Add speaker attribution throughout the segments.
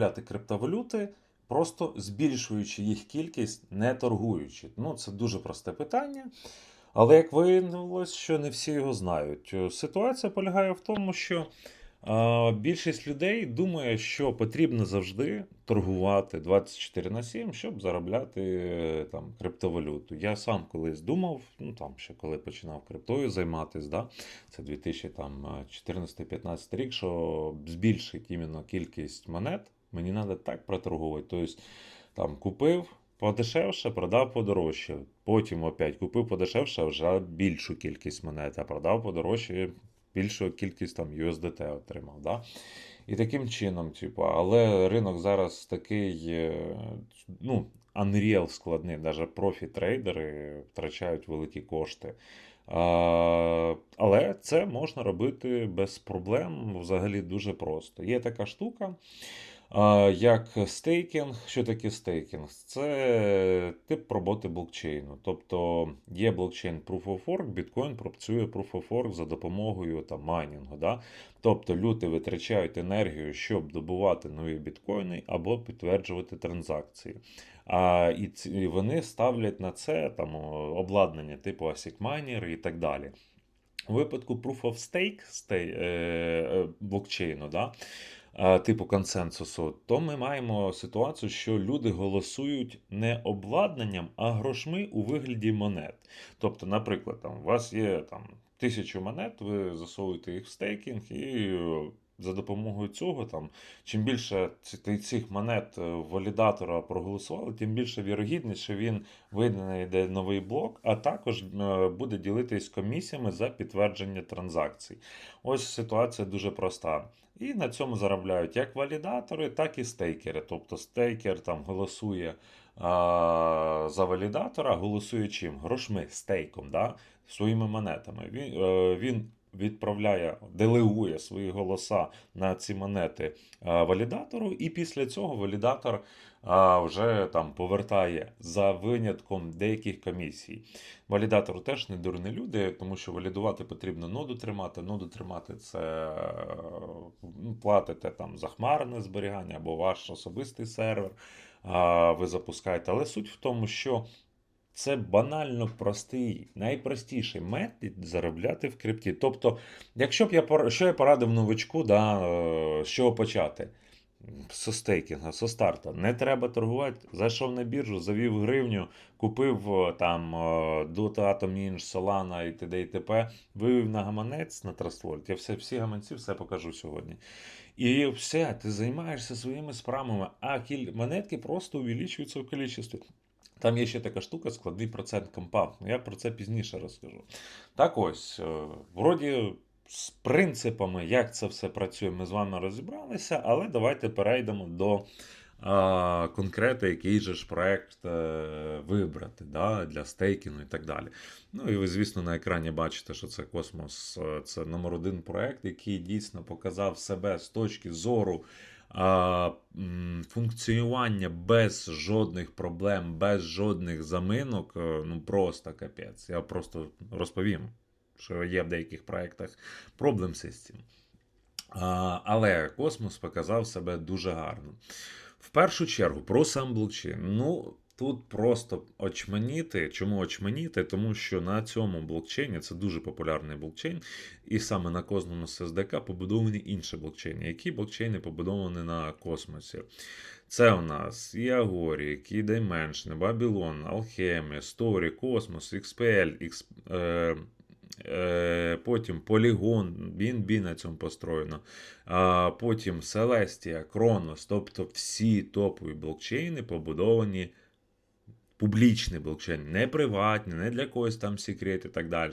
Speaker 1: купляти криптовалюти, просто збільшуючи їх кількість, не торгуючи? Ну, це дуже просте питання. Але як виявилось, що не всі його знають. Е, Ситуація полягає в тому, що а, більшість людей думає, що потрібно завжди торгувати 24 на 7, щоб заробляти е, там, криптовалюту. Я сам колись думав, ну там ще коли починав криптою займатися, да, це 2014-15 рік, що збільшить іменно кількість монет, мені треба так проторгувати. Тобто там купив подешевше, продав подорожче. Потім опять купив подешевше, вже більшу кількість монет, а продав подорожче, більшу кількість там USDT отримав. Да? І таким чином, типу, але ринок зараз такий, е, ну, Unreal складний, навіть профі-трейдери втрачають великі кошти. А, але це можна робити без проблем, взагалі дуже просто. Є така штука, як стейкінг. Що таке стейкінг? Це тип роботи блокчейну. Тобто є блокчейн Proof of Work, біткоін працює Proof of Work за допомогою там, майнінгу. Да? Тобто люди витрачають енергію, щоб добувати нові біткоїни або підтверджувати транзакції. А, і, ці- вони ставлять на це там, обладнання типу ASIC Miner і так далі. У випадку Proof of Stake стей, е, е, блокчейну, да, типу консенсусу, то ми маємо ситуацію, що люди голосують не обладнанням, а грошми у вигляді монет. Тобто, наприклад, там, у вас є там, тисячу монет, ви засовуєте їх в стейкінг і за допомогою цього, там, чим більше цих монет е, валідатора проголосували, тим більше вірогідність, що він вийде новий блок, а також е, буде ділитись комісіями за підтвердження транзакцій. Ось ситуація дуже проста. І на цьому заробляють як валідатори, так і стейкери. Тобто стейкер там голосує а, за валідатора, голосує чим? Грошми, стейком, да? своїми монетами. Він, е, він відправляє, делегує свої голоса на ці монети а, валідатору, і після цього валідатор а, вже там повертає за винятком деяких комісій. Валідатор теж не дурні люди, тому що валідувати потрібно ноду тримати. Ноду тримати це е, ну, платите там за хмарне зберігання або ваш особистий сервер. Ви запускаєте. Але суть в тому, що це банально простий, найпростіший метод заробляти в крипті. Тобто, якщо б я що я порадив новичку, да, е, з чого почати? Со стейкінга, со старта. Не треба торгувати. Зайшов на біржу, завів гривню, купив е, там е, Dota, Atom Ninja, Solana і т.д. і т.п. Вивів на гаманець на Trust Я все, всі гаманці все покажу сьогодні. І все, ти займаєшся своїми справами, а кіль... монетки просто увеличуються в кількості. Там є ще така штука, складний процент компа. Я про це пізніше розкажу. Так ось, е, вроді з принципами, як це все працює, ми з вами розібралися, але давайте перейдемо до а, конкрету, який же ж проект е, вибрати да, для стейкінгу і так далі. Ну і ви, звісно, на екрані бачите, що це Космос, е, це номер один проект, який дійсно показав себе з точки зору а, функціонування без жодних проблем, без жодних заминок, е, ну просто капець. Я просто розповім, що є в деяких проєктах проблем цим. Але космос показав себе дуже гарно. В першу чергу про сам блокчейн. Ну, тут просто очманіти. Чому очманіти? Тому що на цьому блокчейні це дуже популярний блокчейн, і саме на кожному SDK побудовані інші блокчейни. Які блокчейни побудовані на космосі? Це у нас і Агорі, Dimension, Babylon, Alchemy, Story, Cosmos, XPL, X, потім Polygon, BNB на цьому построєно, потім Селестія, Кронос. тобто всі топові блокчейни побудовані. Публічний блокчейн, не приватні, не для когось там секрет і так далі.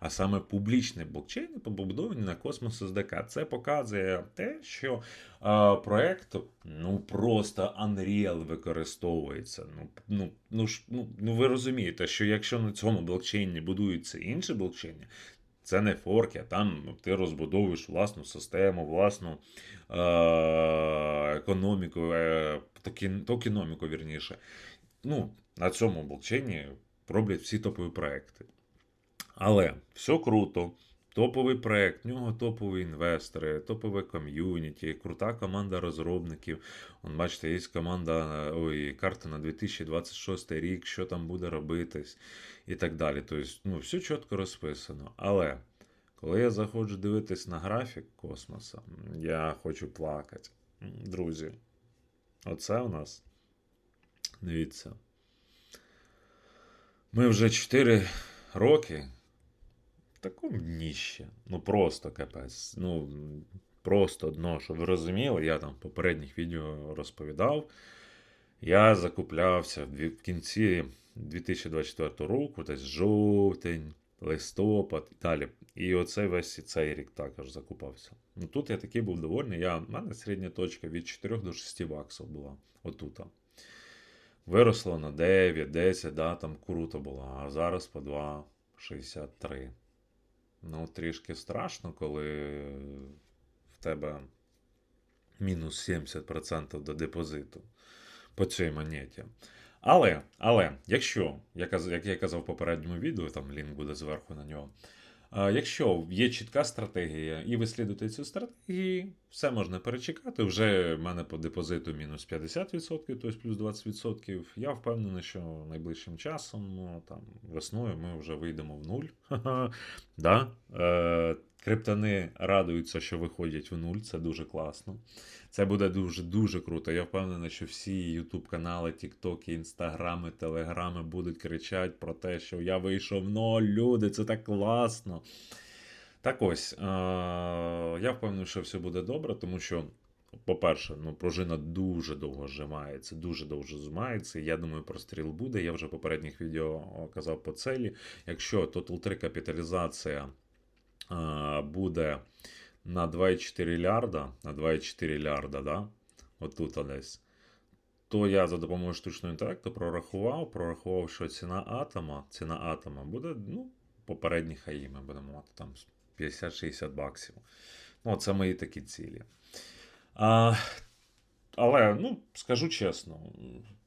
Speaker 1: А саме публічні блокчейни побудовані на Cosmos SDK. Це показує те, що а, проект ну просто Unreal використовується. Ну, ну, ну, ну, ну ви розумієте, що якщо на цьому блокчейні будуються інші блокчейни, це не форки, а там ти розбудовуєш власну систему, власну е- економіку, е- токен- токеноміку, вірніше. Ну, на цьому блокчейні роблять всі топові проекти. Але все круто. Топовий проект, в нього топові інвестори, топове ком'юніті, крута команда розробників. Он, бачите, є команда, ой, карта на 2026 рік, що там буде робитись і так далі. Тобто, ну, все чітко розписано. Але коли я заходжу дивитись на графік космоса, я хочу плакати. Друзі, оце у нас. Дивіться. Ми вже 4 роки в такому дніще. Ну просто капець. Ну, просто дно, щоб ви розуміли, я там в попередніх відео розповідав. Я закуплявся в кінці 2024 року, десь жовтень, листопад і далі. І оцей весь цей рік також закупався. Ну тут я такий був довольний. Я, в мене середня точка від 4 до 6 баксів була. Отута. Виросло на 9, 10, да, там круто було, а зараз по 2,63. Ну, трішки страшно, коли в тебе мінус 70% до депозиту по цій монеті. Але, але, якщо, як я казав в попередньому відео, там лінк буде зверху на нього. Якщо є чітка стратегія, і ви слідуєте цю стратегії, все можна перечекати. Вже в мене по депозиту мінус 50%, тобто плюс 20%. Я впевнений, що найближчим часом, ну, там, весною, ми вже вийдемо в нуль. Да? Е, криптони радуються, що виходять в нуль, це дуже класно. Це буде дуже-дуже круто. Я впевнений, що всі YouTube канали, TikTok, Інстаграми, Телеграми будуть кричати про те, що я вийшов в ноль, люди, це так класно. Так ось, е- я впевнений, що все буде добре, тому що, по-перше, ну, пружина дуже довго зжимається, дуже довго зжимається. Я думаю, простріл буде. Я вже в попередніх відео казав по целі. Якщо Total 3 капіталізація е- буде на 2,4 лярда, на 2,4 лярда, да? отут десь, то я за допомогою штучного інтелекту прорахував, прорахував, що ціна атома, ціна атома буде, ну, попередні хаї ми будемо мати там 50-60 баксів. Ну, це мої такі цілі. А, але, ну, скажу чесно,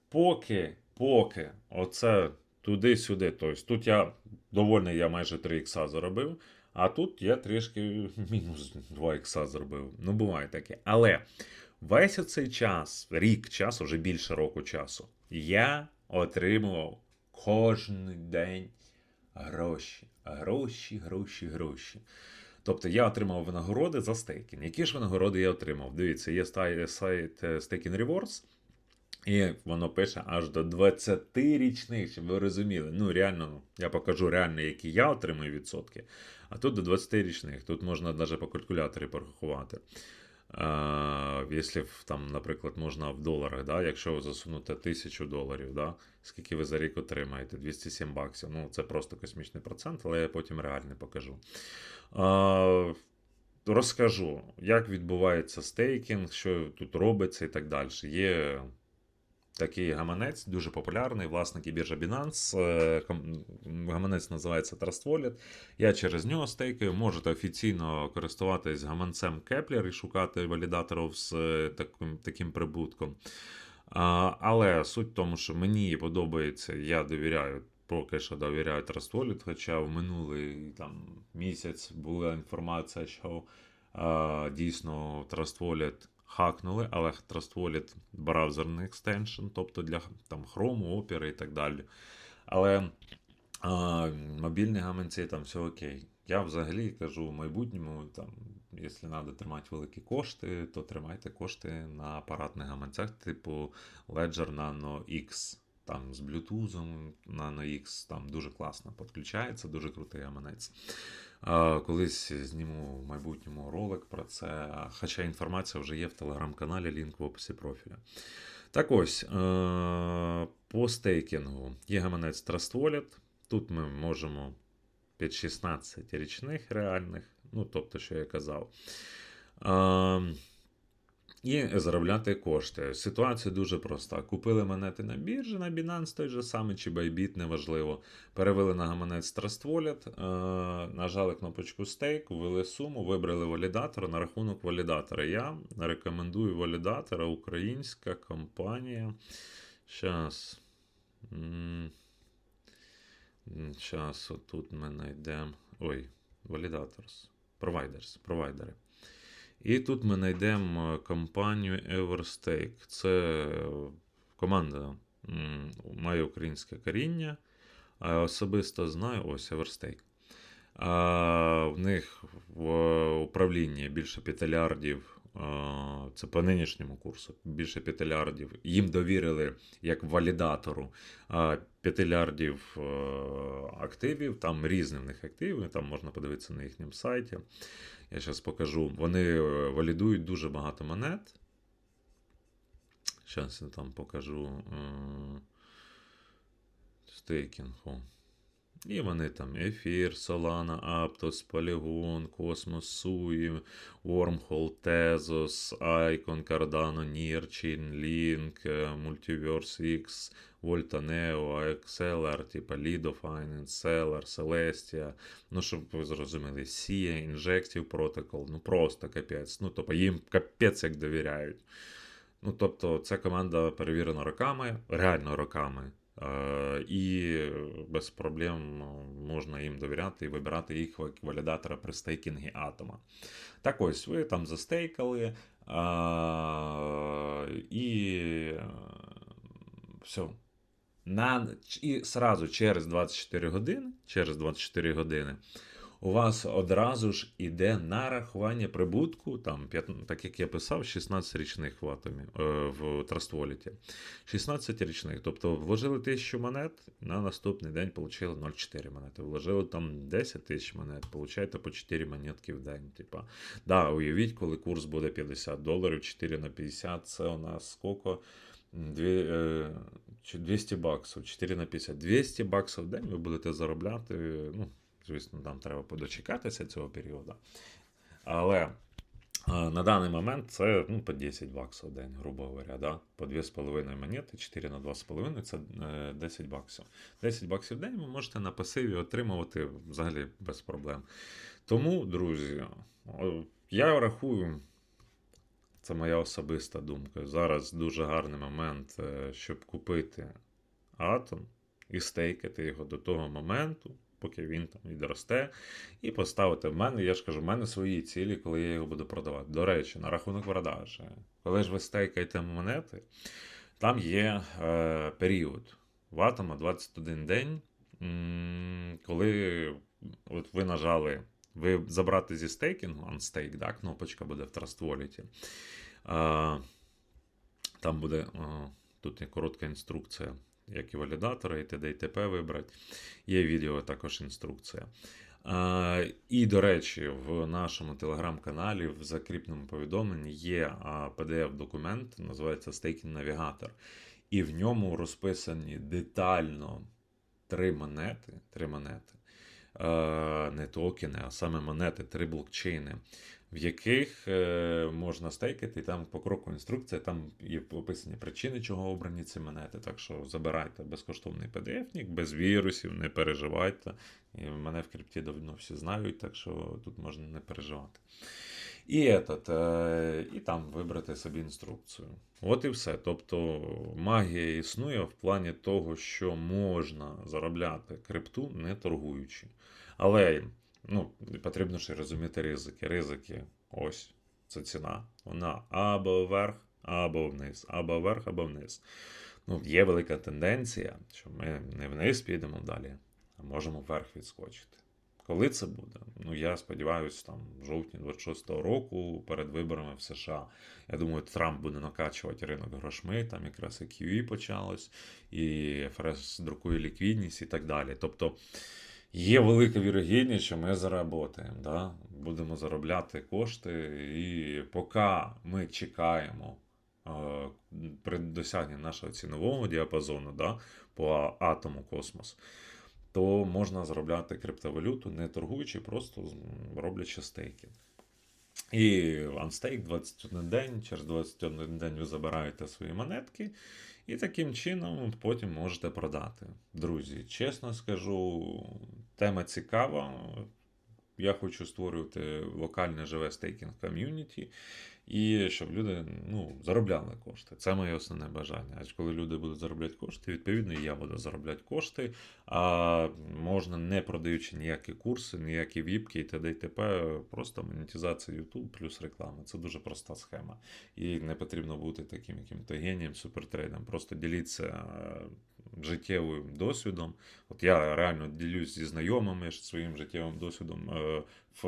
Speaker 1: поки, поки, оце туди-сюди, тобто тут я довольний, я майже 3 ікса заробив. А тут я трішки мінус 2 ікса зробив. Ну, буває таке. Але весь цей час, рік часу, вже більше року часу, я отримував кожен день гроші. Гроші, гроші, гроші. Тобто я отримав винагороди за стейкінг. Які ж винагороди я отримав? Дивіться, є сайт е, Staking Rewards, і воно пише аж до 20 річних, щоб ви розуміли. Ну, реально, я покажу реально, які я отримую відсотки. А тут до 20 річних. Тут можна навіть по калькуляторі порахувати. А, якщо там, наприклад, можна в доларах, да, якщо ви засунете 1000 доларів, да, скільки ви за рік отримаєте? 207 баксів. Ну, це просто космічний процент, але я потім реально покажу. А, розкажу, як відбувається стейкінг, що тут робиться і так далі. Є такий гаманець, дуже популярний, власники біржа Binance. Е, Гаманець називається Trust Wallet. Я через нього стейкаю. Можете офіційно користуватись гаманцем Kepler і шукати валідаторів з е, таким, таким прибутком. Але суть в тому, що мені подобається, я довіряю. Поки що довіряю Trust Wallet, хоча в минулий там, місяць була інформація, що а, дійсно Trust Wallet хакнули, але Trust браузерний екстеншн, тобто для там, хрому, опери і так далі. Але а, мобільні гаманці там все окей. Я взагалі кажу в майбутньому, там, якщо треба тримати великі кошти, то тримайте кошти на апаратних гаманцях, типу Ledger Nano X. Там з Bluetooth Nano X, там дуже класно підключається, дуже крутий гаманець. Колись зніму в майбутньому ролик про це, хоча інформація вже є в телеграм-каналі, лінк в описі профіля. Так ось, е, по стейкінгу є гаманець Trust Wallet. Тут ми можемо під 16 річних реальних, ну тобто, що я казав. І заробляти кошти. Ситуація дуже проста. Купили монети на біржі, на Binance той же самий, чи Bybit, неважливо. Перевели на гаманець Trust Wallet, е, нажали кнопочку Stake, ввели суму, вибрали валідатора на рахунок валідатора. Я рекомендую валідатора, українська компанія. Щас. Щас, отут ми знайдемо. Ой, Validators. Providers. Провайдери. І тут ми знайдемо компанію Everstake. Це команда має українське коріння. Особисто знаю, ось Everstake. В них в управлінні більше 5 лярдів. А, Це по нинішньому курсу. Більше 5 лярдів. Їм довірили як валідатору 5 лярдів е, активів. Там різні в них активи. Там можна подивитися на їхньому сайті. Я зараз покажу. Вони е, валідують дуже багато монет. Зараз я там покажу. е, Стейкінг. о. І вони там Ефір, Solana, Aptos, Polygon, Cosmos, Sui, Wormhole, Tezos, Icon, Cardano, Nirchin, Link, е, Multiverse X, Volta Neo, XLR, типа Lido Finance, Seller, Celestia. Ну, щоб ви зрозуміли, SIA, Injective Protocol, ну просто капець. Ну, тобто їм капець як довіряють. Ну, тобто, ця команда перевірена роками, реально роками. І без проблем можна їм довіряти і вибирати їх валідатора при стейкінгі атома. Так ось, ви там застейкали, і е, все. На, і сразу через 24 години, через 24 години у вас одразу ж іде нарахування прибутку, там, так як я писав, 16 річних в атомі е, в Трастволіті. 16 річних. Тобто вложили 1000 монет, на наступний день отримали 0,4 монети. Вложили там 10 тисяч монет, получаєте по 4 монетки в день. Типа. Да, уявіть, коли курс буде 50 доларів, 4 на 50, це у нас скільки? Дві, е, чи 200 баксів, 4 на 50. 200 баксів в день ви будете заробляти. Ну, звісно, там треба подочекатися цього періоду. Але е, на даний момент це ну, по 10 баксів в день, грубо говоря. Да? По 2,5 монети, 4 на 2,5 це е, 10 баксів. 10 баксів в день ви можете на пасиві отримувати взагалі без проблем. Тому, друзі, я рахую. Це моя особиста думка. Зараз дуже гарний момент, е, щоб купити атом і стейкати його до того моменту, поки він там відросте, і поставити в мене. Я ж кажу, в мене свої цілі, коли я його буду продавати. До речі, на рахунок продажі. Коли ж ви стейкаєте монети, там є е, період в атома 21 день, коли от ви нажали. Ви забрати зі стейкінгу, unstake, да, кнопочка буде в Trust Wallet. А, там буде а, тут є коротка інструкція, як і валідатора, і т.д. і т.п. вибрати. Є відео також інструкція. А, і, до речі, в нашому телеграм-каналі в закріпному повідомленні є PDF-документ, називається Staking Navigator. І в ньому розписані детально три монети. Три монети. Не токени, а саме монети, три блокчейни, в яких е, можна стейкати, і там по кроку інструкція, там є описані причини, чого обрані ці монети. Так що забирайте безкоштовний PDF-нік, без вірусів, не переживайте. І мене в крипті давно всі знають, так що тут можна не переживати. І, этот, е, і там вибрати собі інструкцію. От і все. Тобто магія існує в плані того, що можна заробляти крипту, не торгуючи. Але ну, потрібно ще розуміти ризики. Ризики ось це ціна. Вона або вверх, або вниз, або вверх, або вниз. Ну, є велика тенденція, що ми не вниз підемо далі, а можемо вверх відскочити. Коли це буде? Ну, я сподіваюся, там в жовтні 26-го року перед виборами в США. Я думаю, Трамп буде накачувати ринок грошми, там якраз і QE почалось, і ФРС друкує ліквідність і так далі. Тобто є велика вірогідність, що ми заработаємо, да? будемо заробляти кошти, і поки ми чекаємо е, при досягненні нашого цінового діапазону да, по атому космос, то можна заробляти криптовалюту, не торгуючи, просто роблячи стейки. І анстейк 21 день, через 21 день ви забираєте свої монетки, і таким чином потім можете продати. Друзі, чесно скажу, тема цікава. Я хочу створювати локальне живе стейкінг ком'юніті. І щоб люди ну, заробляли кошти. Це моє основне бажання. А коли люди будуть заробляти кошти, відповідно, я буду заробляти кошти. А можна не продаючи ніякі курси, ніякі віпки і т.д. і т.п. Просто монетизація YouTube плюс реклама. Це дуже проста схема. І не потрібно бути таким яким-то генієм, супертрейдом. Просто діліться е, життєвим досвідом. От я реально ділюсь зі знайомими своїм життєвим досвідом е, в,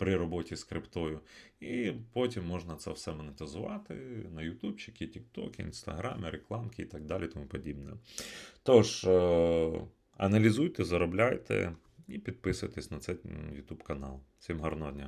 Speaker 1: при роботі з криптою. І потім можна це все монетизувати на ютубчики, Тікток, інстаграмі, рекламки і так далі, тому подібне. Тож, е, аналізуйте, заробляйте і підписуйтесь на цей YouTube канал. Всім гарного дня!